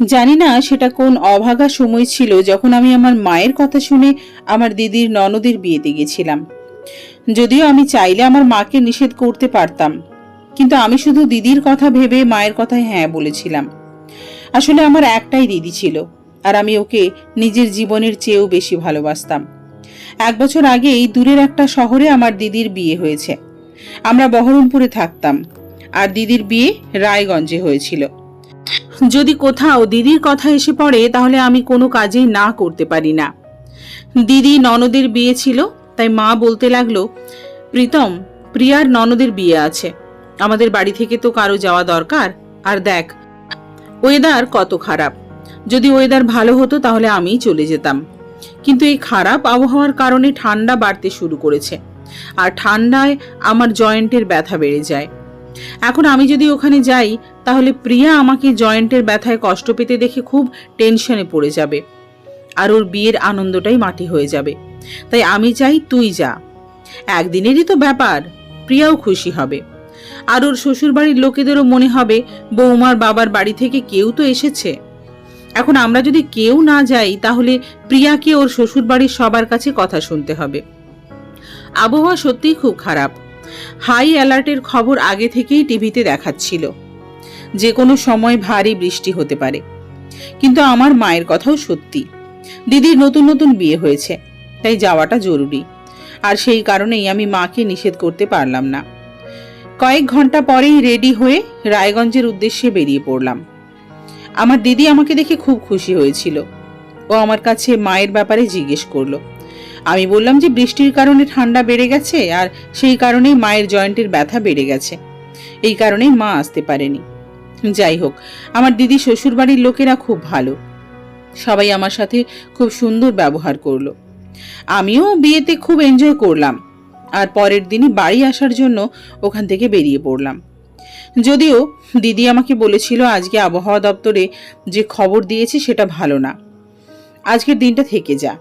জানি না সেটা কোন অভাগা সময় ছিল যখন আমি আমার মায়ের কথা শুনে আমার দিদির ননদের বিয়েতে গেছিলাম। যদিও আমি চাইলে আমার মাকে নিষেধ করতে পারতাম, কিন্তু আমি শুধু দিদির কথা ভেবে মায়ের কথায় হ্যাঁ বলেছিলাম। আসলে আমার একটাই দিদি ছিল, আর আমি ওকে নিজের জীবনের চেয়েও বেশি ভালোবাসতাম। এক বছর আগেই দূরের একটা শহরে আমার দিদির বিয়ে হয়েছে। আমরা বহরমপুরে থাকতাম, আর দিদির বিয়ে রায়গঞ্জে হয়েছিল। যদি কোথাও দিদির কথা এসে পড়ে, তাহলে আমি কোনো কাজেই না করতে পারি না। দিদি ননদের বিয়ে ছিল, তাই মা বলতে লাগল, প্রীতম, প্রিয়ার ননদের বিয়ে আছে। আমাদের বাড়ি থেকে তো কারও যাওয়া দরকার। আর দেখ ওয়েদার কত খারাপ। যদি ওয়েদার ভালো হতো, তাহলে আমিই চলে যেতাম। কিন্তু এই খারাপ আবহাওয়ার কারণে ঠান্ডা বাড়তে শুরু করেছে। আর ঠান্ডায় আমার জয়েন্টের ব্যথা বেড়ে যায়। এখন আমি যদি ওখানে যাই তাহলে প্রিয়া আমাকে জয়েন্টের ব্যথায় কষ্ট পেতে দেখে খুব টেনশনে পড়ে যাবে। আর ওর বিয়ের আনন্দটাই মাটি হয়ে যাবে। তাই আমি চাই তুই যা। একদিনেরই তো ব্যাপার, প্রিয়াও খুশি হবে। আর ওর শ্বশুরবাড়ির লোকেদেরও মনে হবে, বৌমার বাবার বাড়ি থেকে কেউ তো এসেছে। এখন আমরা যদি কেউ না যাই, তাহলে প্রিয়াকে ওর শ্বশুরবাড়ির সবার কাছে কথা শুনতে হবে। আবহাওয়া সত্যিই খুব খারাপ। হাই অ্যালার্টের খবর আগে থেকেই টিভিতে দেখাচ্ছিল। যে কোনো সময় ভারী বৃষ্টি হতে পারে। কিন্তু আমার মায়ের কথাও সত্যি। দিদির নতুন নতুন বিয়ে হয়েছে, তাই যাওয়াটা জরুরি। আর সেই কারণেই আমি মাকে নিষেধ করতে পারলাম না। কয়েক ঘণ্টা পরেই রেডি হয়ে রায়গঞ্জের উদ্দেশ্যে বেরিয়ে পড়লাম। আমার দিদি আমাকে দেখে খুব খুশি হয়েছিল। ও আমার কাছে মায়ের ব্যাপারে জিজ্ঞেস করল। আমি বললাম যে বৃষ্টির কারণে ঠান্ডা বেড়ে গেছে আর সেই কারণেই মায়ের জয়েন্টের ব্যথা বেড়ে গেছে। এই কারণেই মা আসতে পারেনি। যাই হোক, আমার দিদি শ্বশুরবাড়ির লোকেরা খুব ভালো। সবাই আমার সাথে খুব সুন্দর ব্যবহার করল। আমিও বিয়েতে খুব এনজয় করলাম। আর পরের দিনই বাড়ি আসার জন্য ওখান থেকে বেরিয়ে পড়লাম। যদিও দিদি আমাকে বলেছিল আজকে আবহাওয়া দপ্তরে যে খবর দিয়েছে সেটা ভালো না। আজকের দিনটা থেকে যা।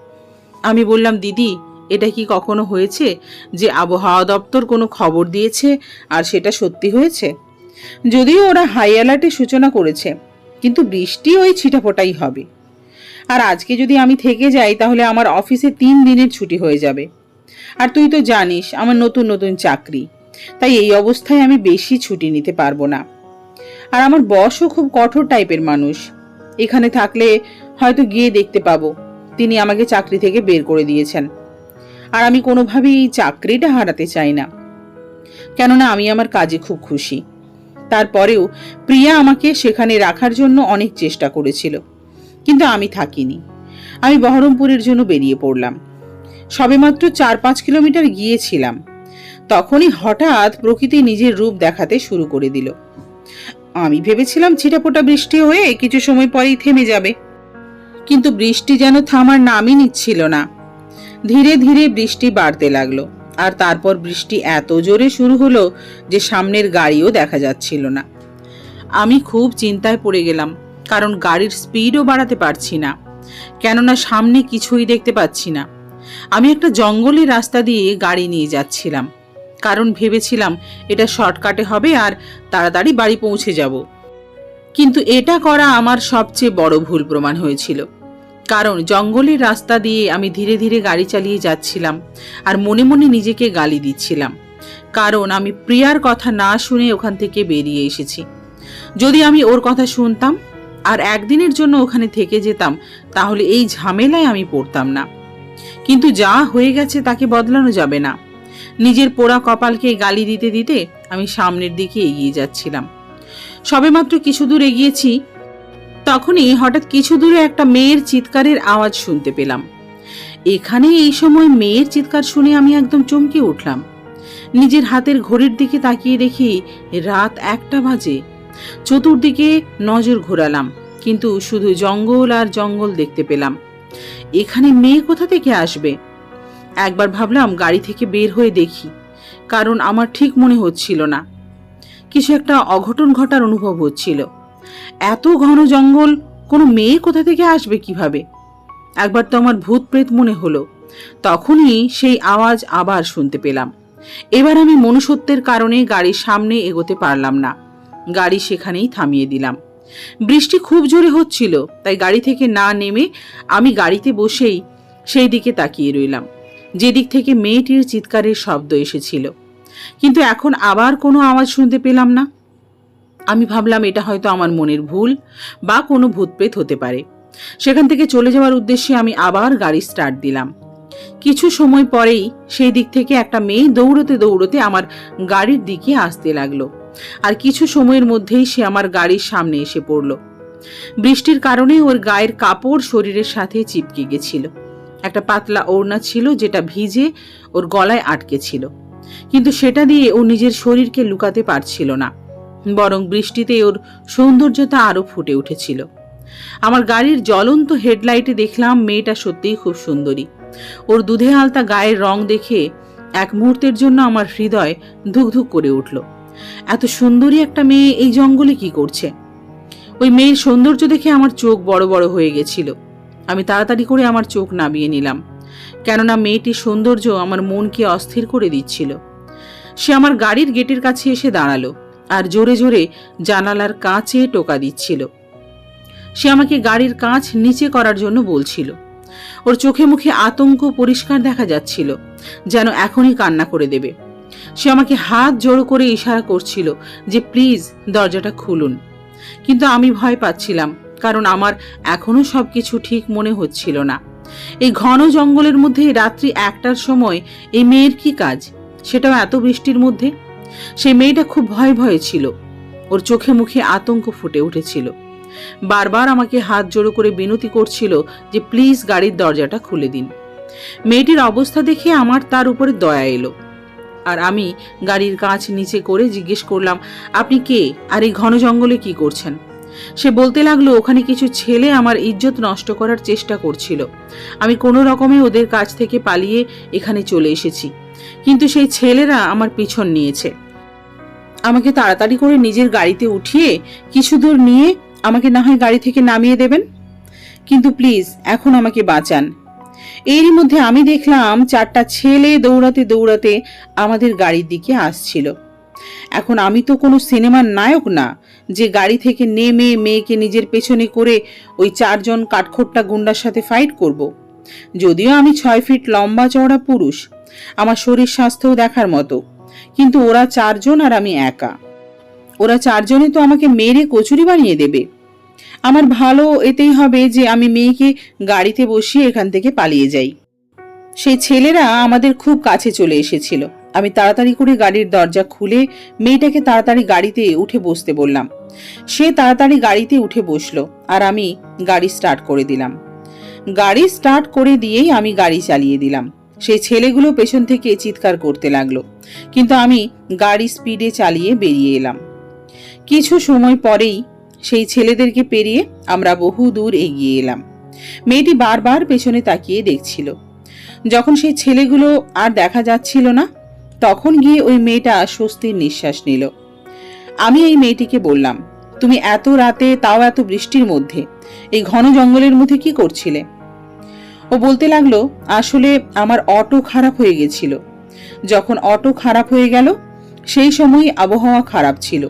আমি বললাম, দিদি, এটা কি কখনো হয়েছে যে আবহাওয়া দপ্তর কোনো খবর দিয়েছে আর সেটা সত্যি হয়েছে? যদিও ওরা হাই অ্যালার্টের সূচনা করেছে, কিন্তু বৃষ্টি ওই ছিটাফোটাই হবে। আর আজকে যদি আমি থেকে যাই, তাহলে আমার অফিসে তিন দিনের ছুটি হয়ে যাবে। আর তুই তো জানিস, আমার নতুন নতুন চাকরি, তাই এই অবস্থায় আমি বেশি ছুটি নিতে পারব না। আর আমার বসও খুব কঠোর টাইপের মানুষ। এখানে থাকলে হয়তো গিয়ে দেখতে পাবো, তিনি আমাকে চাকরি থেকে বের করে দিয়েছেন। আর আমি কোনোভাবেই এই চাকরিটা হারাতে চাই না। কেননা আমি আমার কাজে খুব খুশি। তারপরেও প্রিয়া আমাকে সেখানে রাখার জন্য অনেক চেষ্টা করেছিল, কিন্তু আমি থাকিনি। আমি বহরমপুরের জন্য বেরিয়ে পড়লাম। সবেমাত্র চার পাঁচ কিলোমিটার গিয়েছিলাম। তখনই হঠাৎ প্রকৃতি নিজের রূপ দেখাতে শুরু করে দিল। আমি ভেবেছিলাম ছিটাফোটা বৃষ্টি হয়ে কিছু সময় পরেই থেমে যাবে, কিন্তু বৃষ্টি যেন থামার নামই নিচ্ছিল না। ধীরে ধীরে বৃষ্টি বাড়তে লাগল। আর তারপর বৃষ্টি এত জোরে শুরু হলো যে সামনের গাড়িও দেখা যাচ্ছিল না। আমি খুব চিন্তায় পড়ে গেলাম, কারণ গাড়ির স্পিডও বাড়াতে পারছি না, কেননা সামনে কিছুই দেখতে পাচ্ছি না। আমি একটা জঙ্গলের রাস্তা দিয়ে গাড়ি নিয়ে যাচ্ছিলাম, কারণ ভেবেছিলাম এটা শর্টকাটে হবে আর তাড়াতাড়ি বাড়ি পৌঁছে যাব। কিন্তু এটা করা আমার সবচেয়ে বড় ভুল প্রমাণ হয়েছিল। কারণ জঙ্গলের রাস্তা দিয়ে আমি ধীরে ধীরে গাড়ি চালিয়ে যাচ্ছিলাম আর মনে মনে নিজেকে গালি দিচ্ছিলাম। কারণ আমি প্রিয়ার কথা না শুনে ওখান থেকে বেরিয়ে এসেছি। যদি আমি ওর কথা শুনতাম আর একদিনের জন্য ওখানে থেকে যেতাম, তাহলে এই ঝামেলায় আমি পড়তাম না। কিন্তু যা হয়ে গেছে তাকে বদলানো যাবে না। নিজের পোড়া কপালকে গালি দিতে দিতে আমি সামনের দিকে এগিয়ে যাচ্ছিলাম। সবেমাত্র কিছু দূর এগিয়েছি তখনই হঠাৎ কিছু দূরে একটা মেয়ের চিৎকারের আওয়াজ শুনতে পেলাম। এখানে এই সময় মেয়ের চিৎকার শুনে আমি একদম চমকে উঠলাম। নিজের হাতের ঘড়ির দিকে তাকিয়ে দেখি রাত একটা বাজে। চতুর্দিকে নজর ঘোরালাম, কিন্তু শুধু জঙ্গল আর জঙ্গল দেখতে পেলাম। এখানে মেয়ে কোথা থেকে আসবে? একবার ভাবলাম গাড়ি থেকে বের হয়ে দেখি, কারণ আমার ঠিক মনে হচ্ছিল না। কিছু একটা অঘটন ঘটার অনুভব হচ্ছিল। এত ঘন জঙ্গল, কোনো মেয়ে কোথা থেকে আসবে কীভাবে? একবার তো আমার ভূত প্রেত মনে হলো। তখনই সেই আওয়াজ আবার শুনতে পেলাম। এবার আমি মনুষ্যত্বের কারণে গাড়ির সামনে এগোতে পারলাম না। গাড়ি সেখানেই থামিয়ে দিলাম। বৃষ্টি খুব জোরে হচ্ছিল, তাই গাড়ি থেকে না নেমে আমি গাড়িতে বসেই সেই দিকে তাকিয়ে রইলাম। যেদিক থেকে মেয়েটির চিৎকারের শব্দ এসেছিল। কিন্তু এখন আবার কোনো আওয়াজ শুনতে পেলাম না। আমি ভাবলাম এটা হয়তো আমার মনের ভুল বা কোনো ভূতপ্রেত হতে পারে। সেখান থেকে চলে যাওয়ার উদ্দেশ্যে আমি আবার গাড়ি স্টার্ট দিলাম। কিছু সময় পরেই সেই দিক থেকে একটা মেয়ে দৌড়তে দৌড়তে আমার গাড়ির দিকে আসতে লাগল। আর কিছু সময়ের মধ্যেই সে আমার গাড়ির সামনে এসে পড়ল। বৃষ্টির কারণে ওর গায়ের কাপড় শরীরের সাথে চিপকে গেছিল। একটা পাতলা ওড়না ছিল যেটা ভিজে ওর গলায় আটকে ছিল। কিন্তু সেটা দিয়ে ও নিজের শরীরকে লুকাতে পারছিল না। বরং বৃষ্টিতে ওর সৌন্দর্যতা আরও ফুটে উঠেছিল। আমার গাড়ির জ্বলন্ত হেডলাইটে দেখলাম মেয়েটা সত্যিই খুব সুন্দরী। ওর দুধে আলতা গায়ের রং দেখে এক মুহূর্তের জন্য আমার হৃদয় ধুকধুক করে উঠল। এত সুন্দরী একটা মেয়ে এই জঙ্গলে কি করছে? ওই মেয়ের সৌন্দর্য দেখে আমার চোখ বড় বড় হয়ে গেছিল। আমি তাড়াতাড়ি করে আমার চোখ নামিয়ে নিলাম, কেননা মেয়েটির সৌন্দর্য আমার মনকে অস্থির করে দিচ্ছিল। সে আমার গাড়ির গেটের কাছে এসে দাঁড়াল। আর জোরে জোরে জানালার কাঁচে টোকা দিচ্ছিল। সে আমাকে গাড়ির কাঁচ নিচে করার জন্য বলছিল। ওর চোখে মুখে আতঙ্ক পরিষ্কার দেখা যাচ্ছিল, যেন এখনই কান্না করে দেবে। সে আমাকে হাত জোড়ো করে ইশারা করছিল যে, প্লিজ, দরজাটা খুলুন। কিন্তু আমি ভয় পাচ্ছিলাম, কারণ আমার এখনও সবকিছু ঠিক মনে হচ্ছিল না। এই ঘন জঙ্গলের মধ্যে রাত্রি একটার সময় এই মেয়ের কি কাজ? সেটাও এত বৃষ্টির মধ্যে সেই মেয়েটা খুব ভয় ভয়ে ছিল। ওর চোখে মুখে আতঙ্ক ফুটে উঠেছিল। বারবার আমাকে হাত জোড়ো করে বিনতি করছিল যে প্লিজ গাড়ির দরজাটা খুলে দিন। মেয়েটির অবস্থা দেখে আমার তার উপরে দয়া এলো। আর আমি গাড়ির কাঁচ নিচে করে জিজ্ঞেস করলাম, আপনি কে? আর এই ঘন জঙ্গলে কি করছেন? সে বলতে লাগল, ওখানে কিছু ছেলে আমার ইজ্জত নষ্ট করার চেষ্টা করছিল। আমি কোনো রকমে ওদের কাছ থেকে পালিয়ে এখানে চলে এসেছি। কিন্তু সেই ছেলেরা আমার পিছন নিয়েছে। আমাকে তাড়াতাড়ি করে নিজের গাড়িতে উঠিয়ে কিছু দূর নিয়ে আমাকে না হয় গাড়ি থেকে নামিয়ে দেবেন? কিন্তু প্লিজ, এখন আমাকে বাঁচান। এরই মধ্যে আমি দেখলাম চারটা ছেলে দৌড়াতে দৌড়াতে আমাদের গাড়ির দিকে আসছিল। এখন আমি তো কোনো সিনেমার নায়ক না, যে গাড়ি থেকে নেমে মেয়েকে নিজের পেছনে করে ওই চারজন কাঠখোট্টা গুন্ডার সাথে ফাইট করব। যদিও আমি ছয় ফিট লম্বা চওড়া পুরুষ আমার শরীর স্বাস্থ্যও দেখার মতো। কিন্তু ওরা চারজন আর আমি একা। ওরা চারজনে তো আমাকে মেরে কচুরি বানিয়ে দেবে। আমার ভালো এতেই হবে যে আমি মেয়েকে গাড়িতে বসিয়ে এখান থেকে পালিয়ে যাই। সেই ছেলেরা আমাদের খুব কাছে চলে এসেছিল। আমি তাড়াতাড়ি করে গাড়ির দরজা খুলে মেয়েটাকে তাড়াতাড়ি গাড়িতে উঠে বসতে বললাম। সে তাড়াতাড়ি গাড়িতে উঠে বসল আর আমি গাড়ি স্টার্ট করে দিলাম। গাড়ি স্টার্ট করে দিয়েই আমি গাড়ি চালিয়ে দিলাম। সেই ছেলেগুলো পেছন থেকে চিৎকার করতে লাগল। কিন্তু আমি গাড়ি স্পিডে চালিয়ে বেরিয়ে এলাম। কিছু সময় পরেই সেই ছেলেদেরকে পেরিয়ে আমরা বহু দূর এগিয়ে এলাম। মেয়েটি বারবার পেছনে তাকিয়ে দেখছিল। যখন সেই ছেলেগুলো আর দেখা যাচ্ছিল না, তখন গিয়ে ওই মেয়েটা স্বস্তির নিঃশ্বাস নিল। আমি এই মেয়েটিকে বললাম, তুমি এত রাতে তাও এত বৃষ্টির মধ্যে, এই ঘন জঙ্গলের মধ্যে কি করছিলে? ও বলতে লাগল, আসলে আমার অটো খারাপ হয়ে গেছিল। যখন অটো খারাপ হয়ে গেল, সেই সময় আবহাওয়া খারাপ ছিল।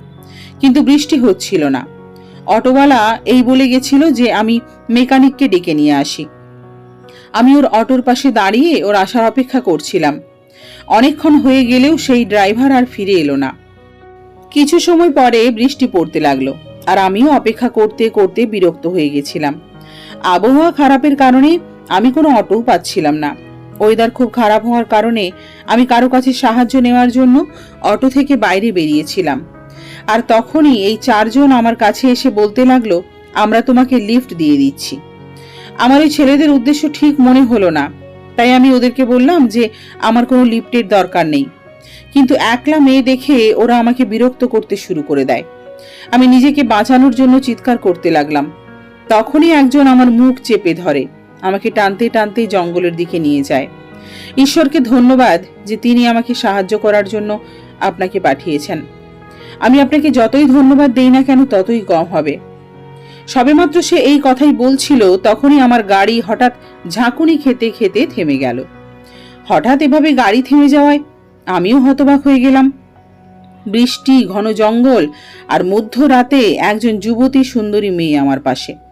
কিন্তু বৃষ্টি হচ্ছিল না। অটোওয়ালা এই বলে গেছিল যে আমি মেকানিককে ডেকে নিয়ে আসি। আমি ওর অটোর পাশে দাঁড়িয়ে ওর আসার অপেক্ষা করছিলাম। অনেকক্ষণ হয়ে গেলেও সেই ড্রাইভার আর ফিরে এলো না। কিছু সময় পরে বৃষ্টি পড়তে লাগল আর আমিও অপেক্ষা করতে করতে বিরক্ত হয়ে গেছিলাম। আবহাওয়া খারাপের কারণে আমি কোনো অটোও পাচ্ছিলাম না। ওয়েদার খুব খারাপ হওয়ার কারণে আমি কারও কাছে সাহায্য নেওয়ার জন্য অটো থেকে বাইরে বেরিয়েছিলাম। আর তখনই এই চারজন আমার কাছে এসে বলতে লাগল, আমরা তোমাকে লিফট দিয়ে দিচ্ছি। আমার ওই ছেলেদের উদ্দেশ্য ঠিক মনে হলো না। তাই আমি ওদেরকে বললাম যে, আমার কোনো লিফটের দরকার নেই। কিন্তু একলা মেয়ে দেখে ওরা আমাকে বিরক্ত করতে শুরু করে দেয়। আমি নিজেকে বাঁচানোর জন্য চিৎকার করতে লাগলাম। তখনই একজন আমার মুখ চেপে ধরে। আমাকে টানতে টানতে জঙ্গলের দিকে নিয়ে যায়। ঈশ্বরকে ধন্যবাদ যে তিনি আমাকে সাহায্য করার জন্য আপনাকে পাঠিয়েছেন। আমি আপনাকে যতই ধন্যবাদ দেই না কেন ততই কম হবে। সবেমাত্র সে এই কথাই বলছিল, তখনই আমার গাড়ি হঠাৎ ঝাঁকুনি খেতে খেতে থেমে গেল। হঠাৎ এভাবে গাড়ি থেমে যাওয়ায় আমিও হতবাক হয়ে গেলাম। বৃষ্টি, ঘন জঙ্গল আর মধ্যরাতে একজন যুবতী সুন্দরী মেয়ে আমার পাশে।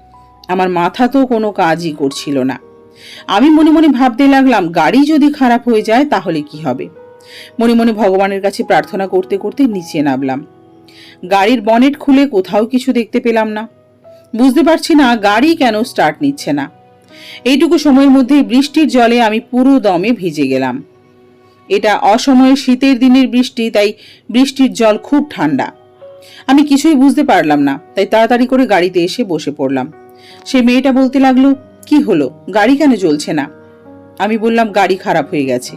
আমার মাথা তো কোনো কাজই করছিল না। আমি মনে মনে ভাবতে লাগলাম, গাড়ি যদি খারাপ হয়ে যায় তাহলে কি হবে? মনে মনে ভগবানের কাছে প্রার্থনা করতে করতে নিচে নামলাম। গাড়ির বনেট খুলে কোথাও কিছু দেখতে পেলাম না। বুঝতে পারছি না, গাড়ি কেন স্টার্ট নিচ্ছে না। এইটুকু সময়ের মধ্যে বৃষ্টির জলে আমি পুরো দমে ভিজে গেলাম। এটা অসময়ে শীতের দিনের বৃষ্টি, তাই বৃষ্টির জল খুব ঠান্ডা। আমি কিছুই বুঝতে পারলাম না, তাই তাড়াতাড়ি করে গাড়িতে এসে বসে পড়লাম। সে মেয়েটা বলতে লাগল, কি হলো? গাড়ি কেন চলছে না? আমি বললাম, গাড়ি খারাপ হয়ে গেছে।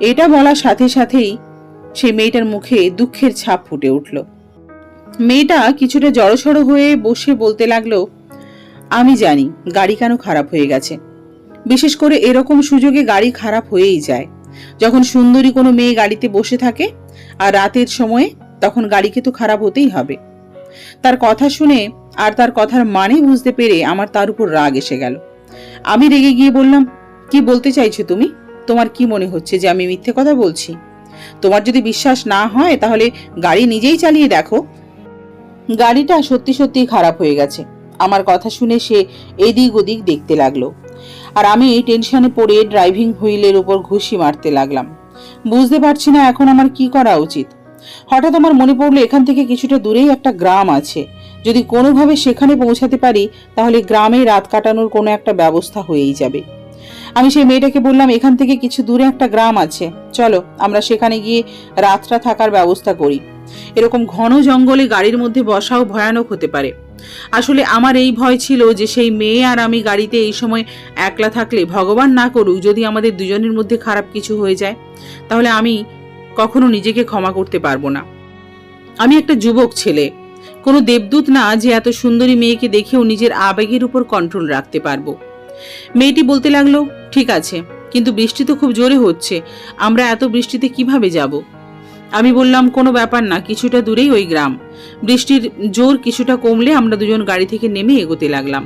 এটা বলার সাথে সাথেই সে মেয়েটার মুখে দুঃখের ছাপ ফুটে উঠল। মেয়েটা কিছুটা জড়সড় হয়ে বসে বলতে লাগল, আমি জানি, গাড়ি কেন খারাপ হয়ে গেছে। বিশেষ করে এরকম সুযোগে গাড়ি খারাপ হয়েই যায়। যখন সুন্দরী কোনো মেয়ে গাড়িতে বসে থাকে, আর রাতের সময়ে তখন গাড়িকে তো খারাপ হতেই হবে। তার কথা শুনে আর তার কথার মানে বুঝতে পেরে আমার তার উপর রাগ এসে গেল। আমি রেগে গিয়ে বললাম, কি বলতে চাইছো তুমি? তোমার কি মনে হচ্ছে যে আমি মিথ্যে কথা বলছি? তোমার যদি বিশ্বাস না হয়, তাহলে গাড়ি নিজেই চালিয়ে দেখো। গাড়িটা সত্যি সত্যি খারাপ হয়ে গেছে। আমার কথা শুনে সে এদিক ওদিক দেখতে লাগল। আর আমি টেনশনে পড়ে ড্রাইভিং হুইলের উপর ঘুষি মারতে লাগলাম। বুঝতে পারছি না এখন আমার কি করা উচিত। হঠাৎ আমার মনে পড়ল এখান থেকে কিছুটা দূরেই একটা গ্রাম আছে। যদি কোনোভাবে সেখানে পৌঁছাতে পারি, তাহলে গ্রামে রাত কাটানোর কোনো একটা ব্যবস্থা হয়েই যাবে। আমি সেই মেয়েটাকে বললাম, এখান থেকে কিছু দূরে একটা গ্রাম আছে। চলো, আমরা সেখানে গিয়ে রাতটা থাকার ব্যবস্থা করি। এরকম ঘন জঙ্গলে গাড়ির মধ্যে বসাও ভয়ানক হতে পারে। আসলে আমার এই ভয় ছিল যে সেই মেয়ে আর আমি গাড়িতে এই সময় একলা থাকলে ভগবান না করুক, যদি আমাদের দুজনের মধ্যে খারাপ কিছু হয়ে যায়, তাহলে আমি কখনো নিজেকে ক্ষমা করতে পারব না। আমি একটা যুবক ছেলে। কোনো দেবদূত না যে এত সুন্দরী মেয়েকে দেখেও নিজের আবেগের উপর কন্ট্রোল রাখতে পারব। মেয়েটি বলতে লাগল, ঠিক আছে, কিন্তু বৃষ্টি তো খুব জোরে হচ্ছে, আমরা এত বৃষ্টিতে কীভাবে যাব? আমি বললাম, কোনো ব্যাপার না, কিছুটা দূরেই ওই গ্রাম। বৃষ্টির জোর কিছুটা কমলে আমরা দুজন গাড়ি থেকে নেমে এগোতে লাগলাম।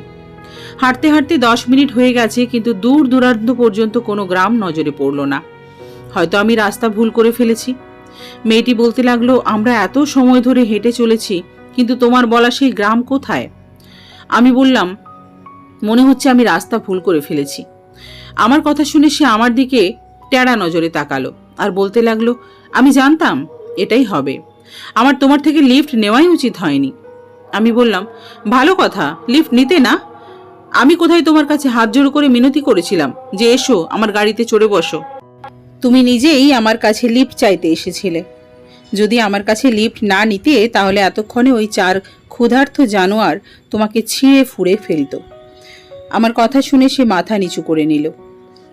হাঁটতে হাঁটতে দশ মিনিট হয়ে গেছে, কিন্তু দূর দূরান্ত পর্যন্ত কোনো গ্রাম নজরে পড়ল না। হয়তো আমি রাস্তা ভুল করে ফেলেছি। মেয়েটি বলতে লাগল, আমরা এত সময় ধরে হেঁটে চলেছি কিন্তু তোমার বলা সেই গ্রাম কোথায়? আমি বললাম, মনে হচ্ছে আমি রাস্তা ভুল করে ফেলেছি। আমার কথা শুনে সে আমার দিকে টেড়া নজরে তাকালো আর বলতে লাগল, আমি জানতাম এটাই হবে। আমার তোমার থেকে লিফট নেওয়াই উচিত হয়নি। আমি বললাম, ভালো কথা, লিফট নিতে না। আমি কোথায় তোমার কাছে হাত জোড় করে মিনতি করেছিলাম যে এসো আমার গাড়িতে চড়ে বসো। তুমি নিজেই আমার কাছে লিফট চাইতে এসেছিলে। যদি আমার কাছে লিফট না নিতে, তাহলে এতক্ষণে ওই চার ক্ষুধার্ত জানোয়ার তোমাকে ছিঁড়ে ফুঁড়ে ফেলতো। আমার কথা শুনে সে মাথা নিচু করে নিল।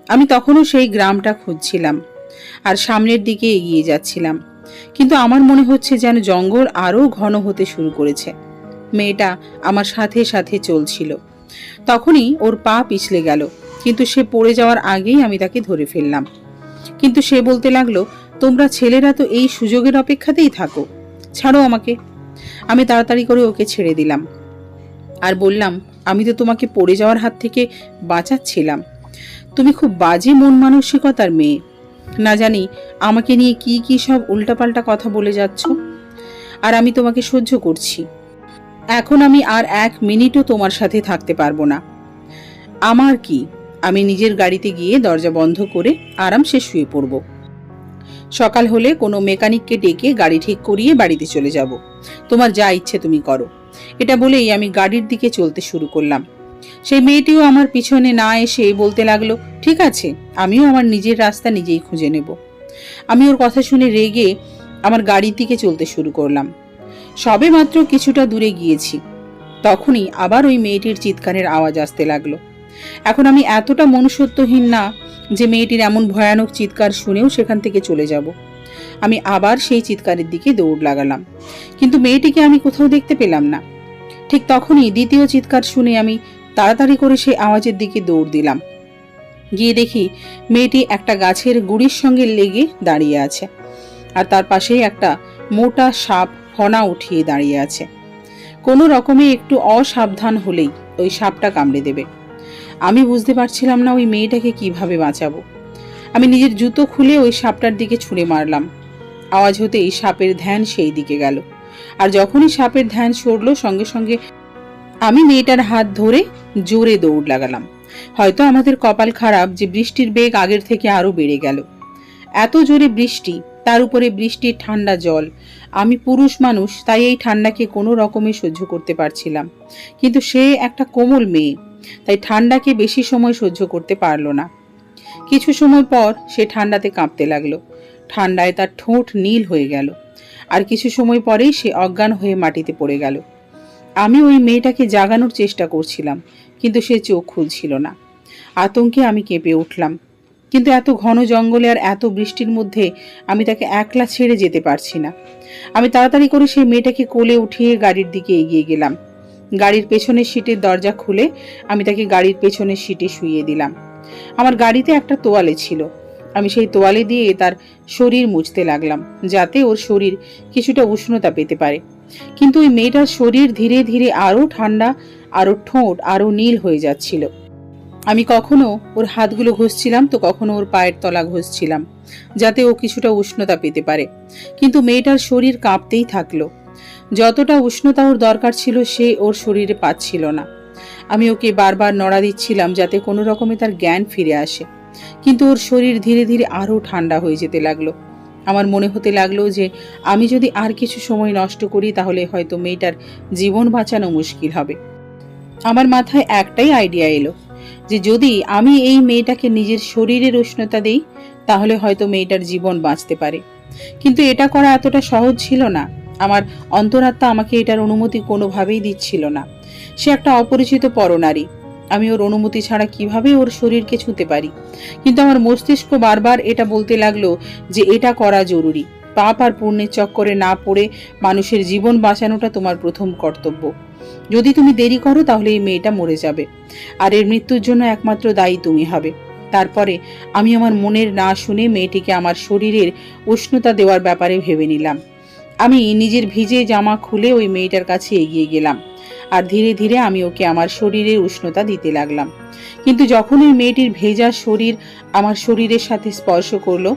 আমি তখনও সেই গ্রামটা খুঁজছিলাম আর সামনের দিকে এগিয়ে যাচ্ছিলাম। কিন্তু আমার মনে হচ্ছে যেন জঙ্গল আরও ঘন হতে শুরু করেছে। মেয়েটা আমার সাথে সাথে চলছিল। তখনই ওর পা পিছলে গেল, কিন্তু সে পড়ে যাওয়ার আগেই আমি তাকে ধরে ফেললাম। কিন্তু সে বলতে লাগল তোমরা ছেলেরা তো এই সুযোগের অপেক্ষাতেই থাকো। ছাড়ো আমাকে। আমি তাড়াতাড়ি করে ওকে ছেড়ে দিলাম। আর বললাম, আমি তো তোমাকে পড়ে যাওয়ার হাত থেকে বাঁচাচ্ছিলাম। তুমি খুব বাজে মন মানসিকতার মেয়ে। না জানি, আমাকে নিয়ে কি কি সব উল্টাপাল্টা কথা বলে যাচ্ছ? আর আমি তোমাকে সহ্য করছি। এখন আমি আর এক মিনিটও তোমার সাথে থাকতে পারব না। আমার কি? আমি নিজের গাড়িতে গিয়ে দরজা বন্ধ করে আরামসে শুয়ে পড়ব। সকাল হলে কোনো মেকানিককে ডেকে গাড়ি ঠিক করিয়ে বাড়িতে চলে যাব। তোমার যা ইচ্ছে তুমি করো। এটা বলেই আমি গাড়ির দিকে চলতে শুরু করলাম। সেই মেয়েটিও আমার পিছনে না এসে বলতে লাগল, ঠিক আছে, আমিও আমার নিজের রাস্তা নিজেই খুঁজে নেব। আমি ওর কথা শুনে রেগে আমার গাড়ির দিকে চলতে শুরু করলাম। সবে মাত্র কিছুটা দূরে গিয়েছি। তখনই আবার ওই মেয়েটির চিৎকারের আওয়াজ আসতে লাগল। এখন আমি এতটা মনুষ্যত্বহীন না যে মেয়েটির এমন ভয়ানক চিৎকার শুনেও সেখান থেকে চলে যাব। আমি আবার সেই চিৎকারের দিকে দৌড় লাগালাম। কিন্তু মেয়েটিকে আমি কোথাও দেখতে পেলাম না। ঠিক তখনই দ্বিতীয় চিৎকার শুনে আমি তাড়াতাড়ি করে সেই আওয়াজের দিকে দৌড় দিলাম। গিয়ে দেখি মেয়েটি একটা গাছের গুড়ির সঙ্গে লেগে দাঁড়িয়ে আছে আর তার পাশেই একটা মোটা সাপ ফনা উঠিয়ে দাঁড়িয়ে আছে। কোনো রকমে একটু অসাবধান হলেই ওই সাপটা কামড়ে দেবে। আমি বুঝতে পারছিলাম না ওই মেয়েটাকে কীভাবে বাঁচাবো। আমি নিজের জুতো খুলে ওই সাপটার দিকে ছুঁড়ে মারলাম। আওয়াজ হতেই সাপের ধ্যান সেই দিকে গেল। আর যখনই সাপের ধ্যান সরল, সঙ্গে সঙ্গে আমি মেয়েটার হাত ধরে জোরে দৌড় লাগালাম। হয়তো আমাদের কপাল খারাপ যে বৃষ্টির বেগ আগের থেকে আরও বেড়ে গেল। এত জোরে বৃষ্টি, তার উপরে বৃষ্টির ঠান্ডা জল। আমি পুরুষ মানুষ, তাই এই ঠান্ডাকে কোনো রকমে সহ্য করতে পারছিলাম। কিন্তু সে একটা কোমল মেয়ে। তাই ঠান্ডাকে বেশি সময় সহ্য করতে পারল না। কিছু সময় পর সে ঠান্ডাতে কাঁপতে লাগল। ঠান্ডায় তার ঠোঁট নীল হয়ে গেল। আর কিছু সময় পরেই সে অজ্ঞান হয়ে মাটিতে পড়ে গেল। আমি ওই মেয়েটাকে জাগানোর চেষ্টা করছিলাম, কিন্তু সে চোখ খুলছিল না। আতঙ্কে আমি কেঁপে উঠলাম। কিন্তু এত ঘন জঙ্গলে আর এত বৃষ্টির মধ্যে আমি তাকে একলা ছেড়ে যেতে পারছি না। আমি তাড়াতাড়ি করে সেই মেয়েটাকে কোলে উঠিয়ে গাড়ির দিকে এগিয়ে গেলাম। গাড়ির পেছনের সিটের দরজা খুলে আমি তাকে গাড়ির পেছনের সিটে শুইয়ে দিলাম। আমার গাড়িতে একটা তোয়ালে ছিল। আমি সেই তোয়ালে দিয়ে তার শরীর মুছতে লাগলাম, যাতে ওর শরীর কিছুটা উষ্ণতা পেতে পারে। কিন্তু ওই মেয়েটার শরীর ধীরে ধীরে আরও ঠান্ডা, আরও ঠোঁট, আরও নীল হয়ে যাচ্ছিল। আমি কখনো ওর হাতগুলো ঘষছিলাম তো কখনো ওর পায়ের তলা ঘষছিলাম, যাতে ও কিছুটা উষ্ণতা পেতে পারে। কিন্তু মেয়েটার শরীর কাঁপতেই থাকল। যতটা উষ্ণতা ওর দরকার ছিল, সে ওর শরীরে পাচ্ছিল না। আমি ওকে বারবার নড়া দিচ্ছিলাম যাতে কোনো রকমে তার জ্ঞান ফিরে আসে। কিন্তু ওর শরীর ধীরে ধীরে আরও ঠান্ডা হয়ে যেতে লাগল। আমার মনে হতে লাগল যে, আমি যদি আর কিছু সময় নষ্ট করি, তাহলে হয়তো মেয়েটার জীবন বাঁচানো মুশকিল হবে। আমার মাথায় একটাই আইডিয়া এলো যে, যদি আমি এই মেয়েটাকে নিজের শরীরের উষ্ণতা দেই, তাহলে হয়তো মেয়েটার জীবন বাঁচতে পারে। কিন্তু এটা করা এতটা সহজ ছিল না। আমার অন্তরাত্মা আমাকে এটার অনুমতি কোনোভাবেই দিচ্ছিল না। সে একটা অপরিচিত পরনারী। আমি ওর অনুমতি ছাড়া কীভাবে ওর শরীরকে ছুঁতে পারি? কিন্তু আমার মস্তিষ্ক বারবার এটা বলতে লাগল যে এটা করা জরুরি। পাপ আর পুণ্যের চক্করে না পড়ে মানুষের জীবন বাঁচানোটা তোমার প্রথম কর্তব্য। যদি তুমি দেরি করো, তাহলে এই মেয়েটা মরে যাবে। আর এর মৃত্যুর জন্য একমাত্র দায়ী তুমি হবে। তারপরে আমি আমার মনের না শুনে মেয়েটিকে আমার শরীরের উষ্ণতা দেওয়ার ব্যাপারে ভেবে নিলাম। আমি নিজের ভিজে জামা খুলে ওই মেয়েটার কাছে এগিয়ে গেলাম, আর ধীরে ধীরে আমি ওকে আমার শরীরের উষ্ণতা দিতে লাগলাম। কিন্তু যখন ওই মেয়েটির ভেজা শরীর আমার শরীরের সাথে স্পর্শ করল,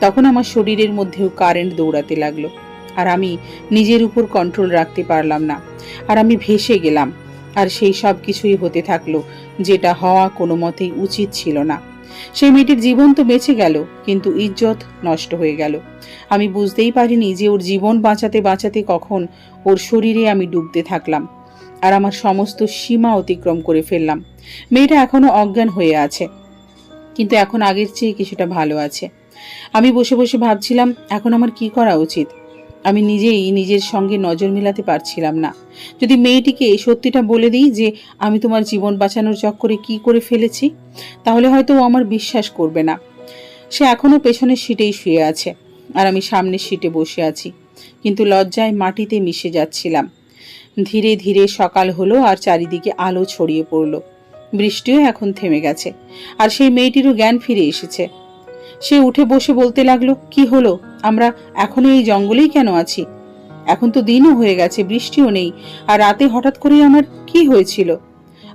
তখন আমার শরীরের মধ্যেও কারেন্ট দৌড়াতে লাগল, আর আমি নিজের উপর কন্ট্রোল রাখতে পারলাম না, আর আমি ভেসে গেলাম, আর সেই সব কিছুই হতে থাকল, যেটা হওয়া কোনো মতেই উচিত ছিল না। সেই মেয়েটির জীবন তো বেঁচে গেল, কিন্তু ইজ্জত নষ্ট হয়ে গেল। আমি বুঝতেই পারিনি যে ওর জীবন বাঁচাতে বাঁচাতে কখন ওর শরীরে আমি ডুবতে থাকলাম আর আমার সমস্ত সীমা অতিক্রম করে ফেললাম। মেয়েটা এখনও অজ্ঞান হয়ে আছে, কিন্তু এখন আগের চেয়ে কিছুটা ভালো আছে। আমি বসে বসে ভাবছিলাম, এখন আমার কি করা উচিত? আমি নিজেই নিজের সঙ্গে নজর মিলাতে পারছিলাম না। যদি মেয়েটিকে এই সত্যিটা বলে দিই যে আমি তোমার জীবন বাঁচানোর চক্করে কি করে ফেলেছি, তাহলে হয়তো ও আমার বিশ্বাস করবে না। সে এখনও পেছনের সিটেই শুয়ে আছে আর আমি সামনের সিটে বসে আছি, কিন্তু লজ্জায় মাটিতে মিশে যাচ্ছিলাম। ধীরে ধীরে সকাল হলো আর চারিদিকে আলো ছড়িয়ে পড়ল। বৃষ্টিও এখন থেমে গেছে, আর সেই মেয়েটিরও জ্ঞান ফিরে এসেছে। সে উঠে বসে বলতে লাগল, কি হলো? আমরা এখনও এই জঙ্গলেই কেন আছি? এখন তো দিনও হয়ে গেছে, বৃষ্টিও নেই, আর রাতে হঠাৎ করেই আমার কি হয়েছিল?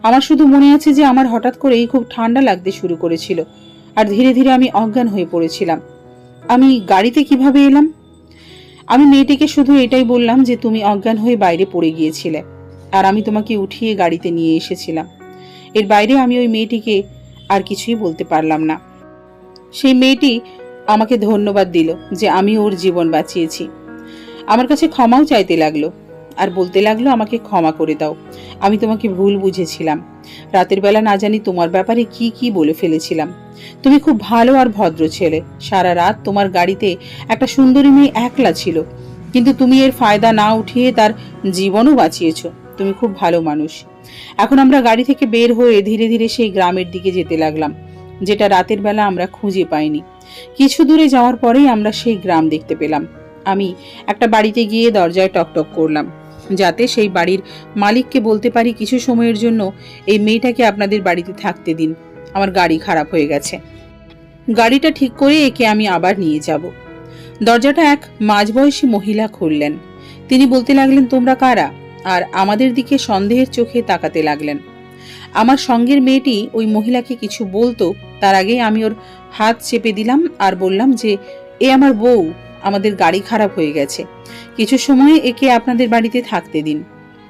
আমার শুধু মনে আছে যে আমার হঠাৎ করেই খুব ঠান্ডা লাগতে শুরু করেছিল, আর ধীরে ধীরে আমি অজ্ঞান হয়ে পড়েছিলাম। আমি গাড়িতে কীভাবে এলাম? আমি মেয়েটিকে শুধু এটাই বললাম যে তুমি অজ্ঞান হয়ে বাইরে পড়ে গিয়েছিলে, আর আমি তোমাকে উঠিয়ে গাড়িতে নিয়ে এসেছিলাম। এর বাইরে আমি ওই মেয়েটিকে আর কিছুই বলতে পারলাম না। সেই মেয়েটি আমাকে ধন্যবাদ দিল যে আমি ওর জীবন বাঁচিয়েছি। আমার কাছে ক্ষমাও চাইতে লাগল আর বলতে লাগল, আমাকে ক্ষমা করে দাও। আমি তোমাকে ভুল বুঝেছিলাম। রাতের বেলা না জানি তোমার ব্যাপারে কি কি বলে ফেলেছিলাম। তুমি খুব ভালো আর ভদ্র ছেলে। সারা রাত তোমার গাড়িতে একটা সুন্দরী মেয়ে একলা ছিল। কিন্তু তুমি এর ফায়দা না উঠিয়ে তার জীবনও বাঁচিয়েছ। তুমি খুব ভালো মানুষ। এখন আমরা গাড়ি থেকে বের হয়ে ধীরে ধীরে সেই গ্রামের দিকে যেতে লাগলাম। যেটা রাতের বেলা আমরা খুঁজে পাইনি। কিছু দূরে যাওয়ার পরেই আমরা সেই গ্রাম দেখতে পেলাম। আমি একটা বাড়িতে গিয়ে দরজায় টকটক করলাম, যাতে সেই বাড়ির মালিককে বলতে পারি কিছু সময়ের জন্য এই মেয়েটাকে আপনাদের বাড়িতে থাকতে দিন। আমার গাড়ি খারাপ হয়ে গেছে। গাড়িটা ঠিক করে একে আমি আবার নিয়ে যাব। দরজাটা এক মাঝবয়সী মহিলা খুললেন। তিনি বলতে লাগলেন, তোমরা কারা? আর আমাদের দিকে সন্দেহের চোখে তাকাতে লাগলেন। আমার সঙ্গের মেয়েটি ওই মহিলাকে কিছু বলতো, তার আগে আমি ওর হাত চেপে দিলাম আর বললাম যে, এ আমার বউ, আমাদের গাড়ি খারাপ হয়ে গেছে। কিছু সময় একে আপনাদের বাড়িতে থাকতে দিন।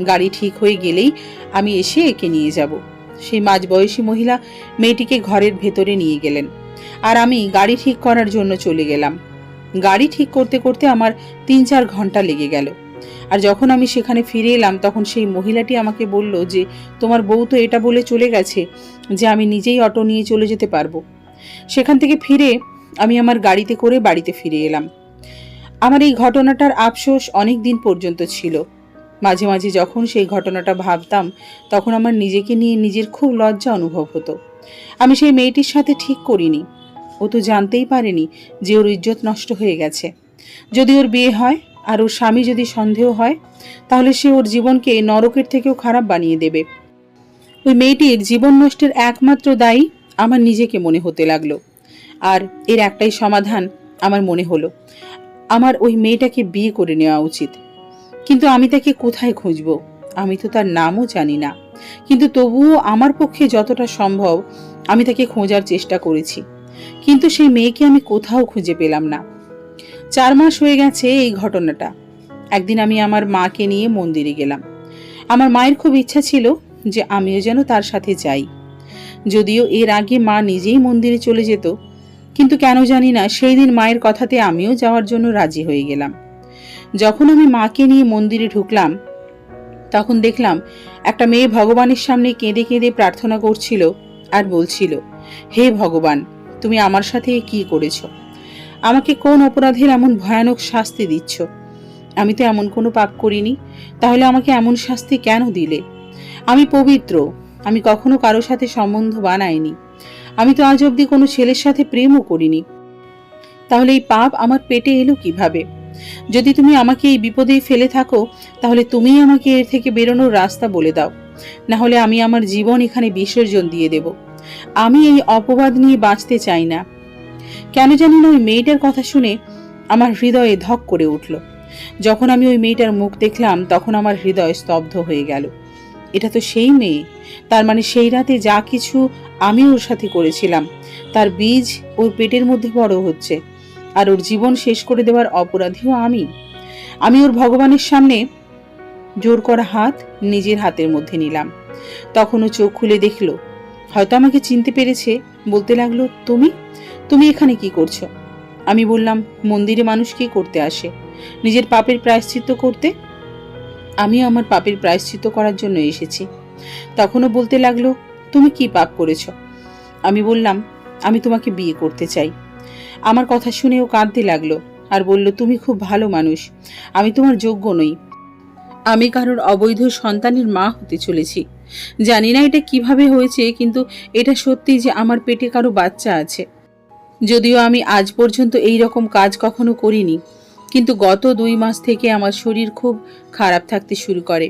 গাড়ি ঠিক হয়ে গেলেই আমি এসে একে নিয়ে যাব। সেই মাঝবয়সী মহিলা মেয়েটিকে ঘরের ভেতরে নিয়ে গেলেন। আর আমি গাড়ি ঠিক করার জন্য চলে গেলাম। গাড়ি ঠিক করতে করতে আমার তিন চার ঘণ্টা লেগে গেল। আর যখন আমি সেখানে ফিরে এলাম, তখন সেই মহিলাটি আমাকে বলল যে, তোমার বউ তো এটা বলে চলে গেছে যে আমি নিজেই অটো নিয়ে চলে যেতে পারব। সেখান থেকে ফিরে আমি আমার গাড়িতে করে বাড়িতে ফিরে এলাম। আমার এই ঘটনাটার আফসোস অনেক দিন পর্যন্ত ছিল। মাঝে মাঝে যখন সেই ঘটনাটা ভাবতাম, তখন আমার নিজেকে নিয়ে নিজের খুব লজ্জা অনুভব হতো। আমি সেই মেয়েটির সাথে ঠিক করিনি। ও তো জানতেই পারেনি যে ওর ইজ্জত নষ্ট হয়ে গেছে। যদি ওর বিয়ে হয় আর ওর স্বামী যদি সন্দেহ হয়, তাহলে সে ওর জীবনকে নরকের থেকেও খারাপ বানিয়ে দেবে। ওই মেয়েটির জীবন নষ্টের একমাত্র দায়ী আমার নিজেকে মনে হতে লাগল। আর এর একটাই সমাধান আমার মনে হলো। আমার ওই মেয়েটাকে বিয়ে করে নেওয়া উচিত। কিন্তু আমি তাকে কোথায় খুঁজব? আমি তো তার নামও জানি না। কিন্তু তবুও আমার পক্ষে যতটা সম্ভব আমি তাকে খোঁজার চেষ্টা করেছি। কিন্তু সেই মেয়েকে আমি কোথাও খুঁজে পেলাম না। চার মাস হয়ে গেছে এই ঘটনাটা। একদিন আমি আমার মাকে নিয়ে মন্দিরে গেলাম। আমার মায়ের খুব ইচ্ছা ছিল যে আমিও যেন তার সাথে যাই। যদিও এর আগে মা নিজেই মন্দিরে চলে যেত, কিন্তু কেন জানি না সেই দিন মায়ের কথাতে আমিও যাওয়ার জন্য রাজি হয়ে গেলাম। যখন আমি মাকে নিয়ে মন্দিরে ঢুকলাম, তখন দেখলাম একটা মেয়ে ভগবানের সামনে কেঁদে কেঁদে প্রার্থনা করছিল আর বলছিল, হে ভগবান, তুমি আমার সাথে কি করেছ? আমাকে কোন অপরাধের এমন ভয়ানক শাস্তি দিচ্ছ? আমি তো এমন কোনো পাপ করিনি, তাহলে আমাকে এমন শাস্তি কেন দিলে? আমি পবিত্র, আমি কখনো কারও সাথে সম্বন্ধ বানাইনি। আমি তো আজ অবধি কোনো ছেলের সাথে প্রেমও করিনি। তাহলে এই পাপ আমার পেটে এলো কীভাবে? যদি তুমি আমাকে এই বিপদেই ফেলে থাকো, তাহলে তুমিই আমাকে এর থেকে বেরোনোর রাস্তা বলে দাও। না হলে আমি আমার জীবন এখানে বিসর্জন দিয়ে দেব। আমি এই অপবাদ নিয়ে বাঁচতে চাই না। কেন জানি না ওই মেয়েটার কথা শুনে আমার হৃদয়ে ধক করে উঠল। যখন আমি ওই মেয়েটার মুখ দেখলাম, তখন আমার হৃদয় স্তব্ধ হয়ে গেল। এটা তো সেই মেয়ে। তার মানে সেই রাতে যা কিছু আমি ওর সাথে করেছিলাম, তার বীজ ওর পেটের মধ্যে বড় হচ্ছে, আর ওর জীবন শেষ করে দেওয়ার অপরাধীও আমি। আমি ওর ভগবানের সামনে জোর করা হাত নিজের হাতের মধ্যে নিলাম। তখন ও চোখ খুলে দেখল হয়তো আমাকে চিনতে পেরেছে, বলতে লাগল, তুমি? তুমি এখানে কি করছ? আমি বললাম, মন্দিরে মানুষ কি করতে আসে? নিজের পাপের প্রায়শ্চিত্ত করতে? আমিও আমার পাপের প্রায়শ্চিত্ত করার জন্য এসেছি। তখনও বলতে লাগল, তুমি কি পাপ করেছ? আমি বললাম, আমি তোমাকে বিয়ে করতে চাই। আমার কথা শুনে ও কাঁদতে লাগল আর বলল, তুমি খুব ভালো মানুষ, আমি তোমার যোগ্য নই। আমি কারোর অবৈধ সন্তানের মা হতে চলেছি। জানি না এটা কীভাবে হয়েছে, কিন্তু এটা সত্যি যে আমার পেটে কারও বাচ্চা আছে। যদিও আমি আজ পর্যন্ত এই রকম কাজ কখনো করিনি, কিন্তু গত দুই মাস থেকে আমার শরীর খুব খারাপ থাকতে শুরু করে।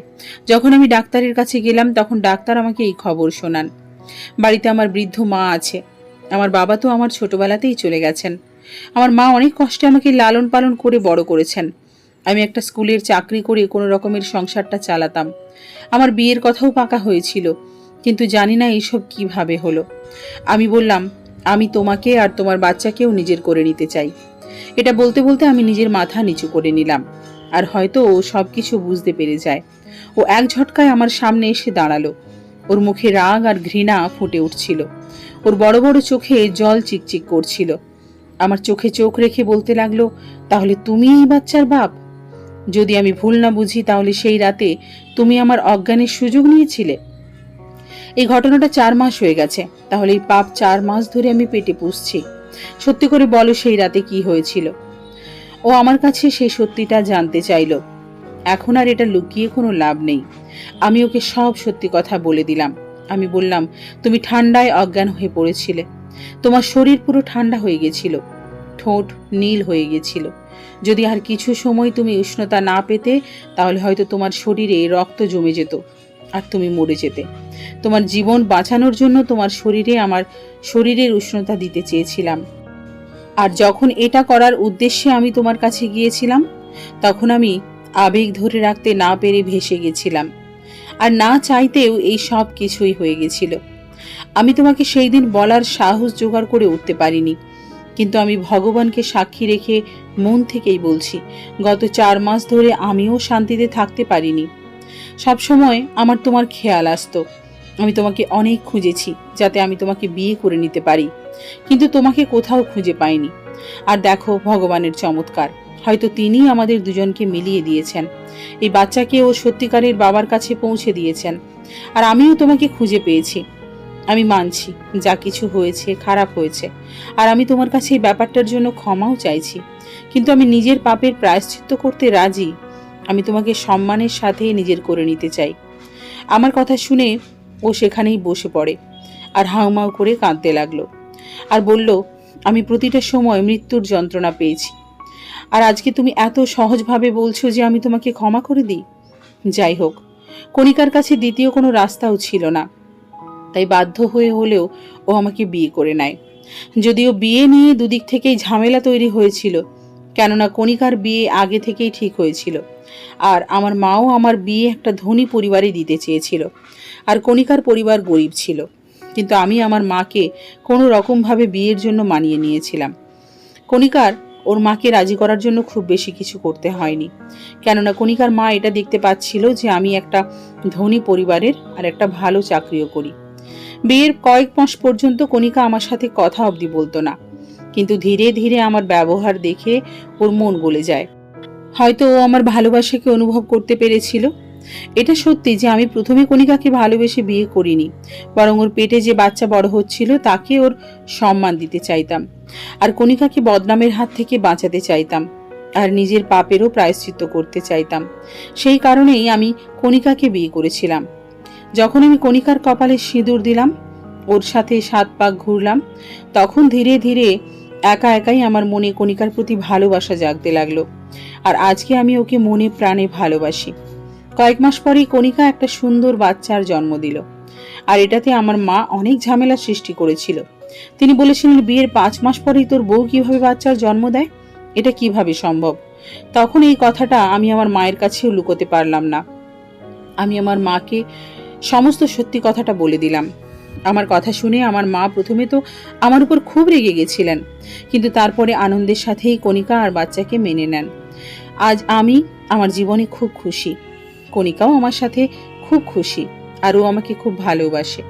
যখন আমি ডাক্তারের কাছে গেলাম, তখন ডাক্তার আমাকে এই খবর শোনান। বাড়িতে আমার বৃদ্ধ মা আছে। আমার বাবা তো আমার ছোটবেলাতেই চলে গেছেন। আমার মা অনেক কষ্টে আমাকে লালন পালন করে বড় করেছেন। আমি একটা স্কুলের চাকরি করে কোনো রকমের সংসারটা চালাতাম। আমার বিয়ের কথাও পাকা হয়েছিল, কিন্তু জানি না এইসব কীভাবে হলো। আমি বললাম, আমি তোমাকে আর তোমার বাচ্চাকেও নিজের করে নিতে চাই। এটা বলতে বলতে আমি নিজের মাথা নিচু করে নিলাম, আর হয়তো ও সব কিছু বুঝতে পেরে যায়। ও এক ঝটকায় আমার সামনে এসে দাঁড়াল। ওর মুখে রাগ আর ঘৃণা ফুটে উঠছিল। ওর বড় বড় চোখে জল চিকচিক করছিল। আমার চোখে চোখ রেখে বলতে লাগল, তাহলে তুমি এই বাচ্চার বাপ? যদি আমি ভুল না বুঝি, তাহলে সেই রাতে তুমি আমার অজ্ঞানের সুযোগ নিয়েছিলে। এই ঘটনাটা চার মাস হয়ে গেছে। তাহলে এই পাপ চার মাস ধরে আমি পেটে পুষছি। সত্যি করে বলো সেই রাতে কি হয়েছিল? ও আমার কাছে সেই সত্যিটা জানতে চাইল। এখন আর এটা লুকিয়ে কোনো লাভ নেই। আমি ওকে সব সত্যি কথা বলে দিলাম। আমি বললাম, তুমি ঠান্ডায় অজ্ঞান হয়ে পড়েছিলে। তোমার শরীর পুরো ঠান্ডা হয়ে গেছিল। ঠোঁট নীল হয়ে গেছিল। যদি আর কিছু সময় তুমি উষ্ণতা না পেতে, তাহলে হয়তো তোমার শরীরে রক্ত জমে যেত আর তুমি মরে যেতে। তোমার জীবন বাঁচানোর জন্য তোমার শরীরে আমার শরীরের উষ্ণতা দিতে চেয়েছিলাম। আর যখন এটা করার উদ্দেশ্যে আমি তোমার কাছে গিয়েছিলাম, তখন আমি আবেগ ধরে রাখতে না পেরে ভেসে গেছিলাম। আর না চাইতেও এই সব কিছুই হয়ে গেছিল। আমি তোমাকে সেই দিন বলার সাহস জোগাড় করে উঠতে পারিনি। কিন্তু আমি ভগবানকে সাক্ষী রেখে মন থেকেই বলছি, গত চার মাস ধরে আমিও শান্তিতে থাকতে পারিনি। সবসময় আমার তোমার খেয়াল আসতো। আমি তোমাকে অনেক খুঁজেছি, যাতে আমি তোমাকে বিয়ে করে নিতে পারি। কিন্তু তোমাকে কোথাও খুঁজে পাইনি। আর দেখো, ভগবানের চমৎকার। হয়তো তিনিই আমাদের দুজনকে মিলিয়ে দিয়েছেন। এই বাচ্চাকে ও সত্যিকারের বাবার কাছে পৌঁছে দিয়েছেন। আর আমিও তোমাকে খুঁজে পেয়েছি। আমি মানছি, যা কিছু হয়েছে খারাপ হয়েছে। আর আমি তোমার কাছে এই ব্যাপারটার জন্য ক্ষমাও চাইছি। কিন্তু আমি নিজের পাপের প্রায়শ্চিত্ত করতে রাজি, আমি তোমাকে সম্মানের সাথে নিজের করে নিতে চাই। আমার কথা শুনে ও সেখানেই বসে পড়ে আর হাউমাউ করে কাঁদতে লাগল আর বলল, আমি প্রতিটা সময় মৃত্যুর যন্ত্রণা পেয়েছি। আর আজকে তুমি এত সহজভাবে বলছো যে আমি তোমাকে ক্ষমা করে দিই? যাই হোক, কণিকার কাছে দ্বিতীয় কোনো রাস্তাও ছিল না। তাই বাধ্য হয়ে হলেও ও আমাকে বিয়ে করে নেয়। যদিও বিয়ে নিয়ে দুদিক থেকেই ঝামেলা তৈরি হয়েছিল, কেননা কণিকার বিয়ে আগে থেকেই ঠিক হয়েছিল। আর আমার মাও আমার বিয়ে একটা ধনী পরিবারে দিতে চেয়েছিল, আর কণিকার পরিবার গরিব ছিল। কিন্তু আমি আমার মাকে কোনো রকমভাবে বিয়ের জন্য মানিয়ে নিয়েছিলাম। কণিকার ওর মাকে রাজি করার জন্য খুব বেশি কিছু করতে হয়নি, কেননা কণিকার মা এটা দেখতে পাচ্ছিল যে আমি একটা ধনী পরিবারের আর একটা ভালো চাকরিও করি। বিয়ের কয়েক মাস পর্যন্ত কণিকা আমার সাথে কথা অবধি বলতো না। কিন্তু ধীরে ধীরে আমার ব্যবহার দেখে ওর মন গলে যায়। হয়তো ও আমার ভালোবাসাকে অনুভব করতে পেরেছিল। এটা সত্যি যে আমি প্রথমে কণিকাকে ভালোবেসে বিয়ে করিনি, বরং ওর পেটে যে বাচ্চা বড় হচ্ছিল তাকে ওর সম্মান দিতে চাইতাম। আর কণিকাকে বদনামের হাত থেকে বাঁচাতে চাইতাম। আর নিজের পাপেরও প্রায়শ্চিত্ত করতে চাইতাম। সেই কারণেই আমি কণিকাকে বিয়ে করেছিলাম। যখন আমি কণিকার কপালে সিঁদুর দিলাম, ওর সাথে সাত পাক ঘুরলাম, তখন ধীরে ধীরে একা একাই আমার মনে কণিকার প্রতি ভালোবাসা জাগতে লাগল। আর আজকে আমি ওকে মনে প্রাণে ভালোবাসি। কয়েক মাস পরেই কণিকা একটা সুন্দর বাচ্চার জন্ম দিল। আর এটাতে আমার মা অনেক ঝামেলা সৃষ্টি করেছিল। তিনি বলেছিলেন, বিয়ের পাঁচ মাস পরেই তোর বউ কীভাবে বাচ্চার জন্ম দেয়? এটা কীভাবে সম্ভব? তখন এই কথাটা আমি আমার মায়ের কাছেও লুকোতে পারলাম না। আমি আমার মাকে সমস্ত সত্যি কথাটা বলে দিলাম। আমার কথা শুনে আমার মা প্রথমে তো আমার উপর খুব রেগে গেছিলেন, কিন্তু তারপরে আনন্দের সাথেই কণিকা আর বাচ্চাকে মেনে নেন। আজ আমি আমার জীবনে খুব খুশি। কণিকাও আমার সাথে খুব খুশি আরও আমাকে খুব ভালোবাসে।